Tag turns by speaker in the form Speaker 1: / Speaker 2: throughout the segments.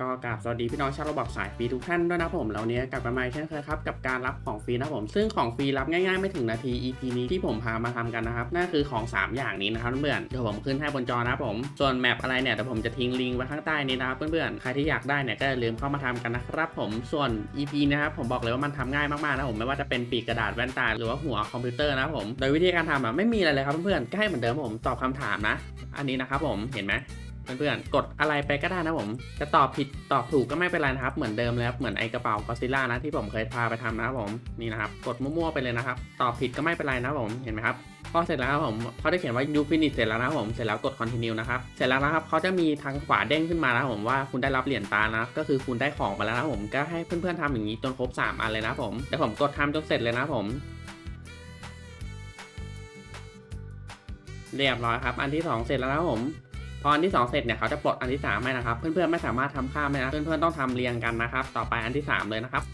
Speaker 1: ก็กราบสวัสดีพี่น้องชาวระบบสายฟรีทุกท่านด้วยนะผมแล้วเนี้ยกลับมาใหม่เช่นเคยครับกับการรับของฟรีนะผม ซึ่งของฟรีรับง่ายๆไม่ถึงนาที EP นี้ที่ผมพามาทำกันนะครับนั่นคือของ 3 อย่างนี้นะครับเพื่อนเดี๋ยวผมขึ้นให้บนจอนะครับผมส่วนแมปอะไรเนี่ยเดี๋ยวผมจะทิ้งลิงก์ไว้ข้างใต้นี้นะครับเพื่อนๆใครที่อยากได้เนี่ยก็อย่าลืมเข้ามาทำกันนะครับผมส่วน EP นะครับผมบอกเลยว่ามันทำง่ายมากๆนะผมไม่ว่าจะเป็นปีกกระดาษแว่นตาหรือว่าหัวคอมพิวเตอร์นะครับผมโดยวิธีการทำอะไม่มีอะไรเลยครับเพื่อนๆใก็ให้เหมือนเดิมผมตอบคำถามนะ อันนี้นะครับผมเห็นไหม เพื่อนๆกดอะไรไปก็ได้นะผม จะตอบผิดตอบถูกก็ไม่เป็นไรนะครับ เหมือนเดิมเลยครับเหมือนไอกระเป๋ากอซิล่านะที่ผมเคยพาไปทำนะครับผมนี่นะครับ กดมั่วๆไปเลยนะครับ ตอบผิดก็ไม่เป็นไรนะผมเห็นไหมครับพอเสร็จแล้วครับผมเขาได้เขียนว่า you finish เสร็จแล้วนะผม เสร็จแล้วกด continue นะครับ เสร็จแล้วนะครับเขาจะมีทางขวาเด้งขึ้นมานะผมว่าคุณได้รับเหรียญตานะก็คือคุณได้ของไปแล้วนะผม ก็ให้เพื่อนๆทำอย่างนี้จนครบ 3 อันเลยนะผมเดี๋ยวผมกดทำจนเสร็จเลยนะผม เรียบร้อยครับ อันที่ 2 เสร็จแล้วนะผม ออันที่ 2 เสร็จเนี่ยเขาจะปลดอันที่3ให้นะครับเพื่อนๆไม่สามารถทำข้ามได้นะเพื่อนๆต้องทำเรียงกันนะครับ ต่อไปอันที่ 3 เลยนะครับ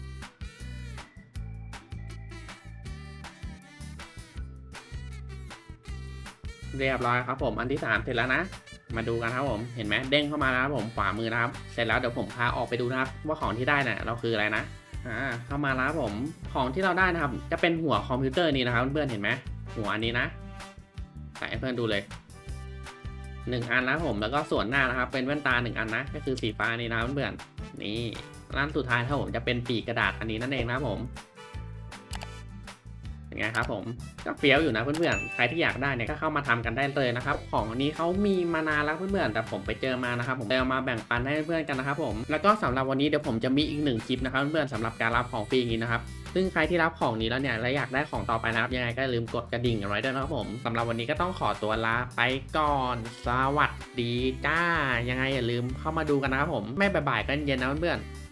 Speaker 1: เรียบร้อยครับผมอันที่ 3 เสร็จแล้วนะ มาดูกันครับผมเห็นไหมเด้งเข้ามานะครับผมขวามือนะครับ เสร็จแล้วเดี๋ยวผมพาออกไปดูนะครับ ว่าของที่ได้เนี่ยเราคืออะไรนะอ่าเข้ามาแล้วครับผมของที่เราได้นะครับ จะเป็นหัวคอมพิวเตอร์นี่นะครับเพื่อนๆเห็นไหมหัวอันนี้นะใส่ให้เพื่อนดูเลย หนึ่งอันนะผมแล้วก็ส่วนหน้านะครับ เป็นแว่นตาหนึ่งอันนะก็คือสีฟ้านี่นะเพื่อนๆนี่ร้านสุดท้ายครับผมจะเป็นปีกกระดาษอันนี้นั่นเองนะผม เป็นไงครับผมก็เฟี้ยวอยู่นะเพื่อนๆ ใครที่อยากได้เนี่ยก็เข้ามาทำกันได้เลยนะครับ ของนี้เขามีมานานแล้วเพื่อนๆ แต่ผมไปเจอมานะครับผมเลยเอามาแบ่งปันให้เพื่อนๆกันนะครับผม แล้วก็สำหรับวันนี้เดี๋ยวผมจะมีอีกหนึ่งคลิปนะครับเพื่อนๆสำหรับการรับของฟรีนี้นะครับ ซึ่งใครที่รับของนี้แล้วเนี่ยและอยากได้ของต่อไปนะครับยังไงก็อย่าลืมกดกระดิ่งเอาไว้ด้วยนะครับผมสำหรับวันนี้ก็ต้องขอตัวลาไปก่อน สวัสดีจ้า ยังไงอย่าลืมเข้ามาดูกันนะครับผม ไม่บ่ายๆก็เย็นนะเพื่อนๆ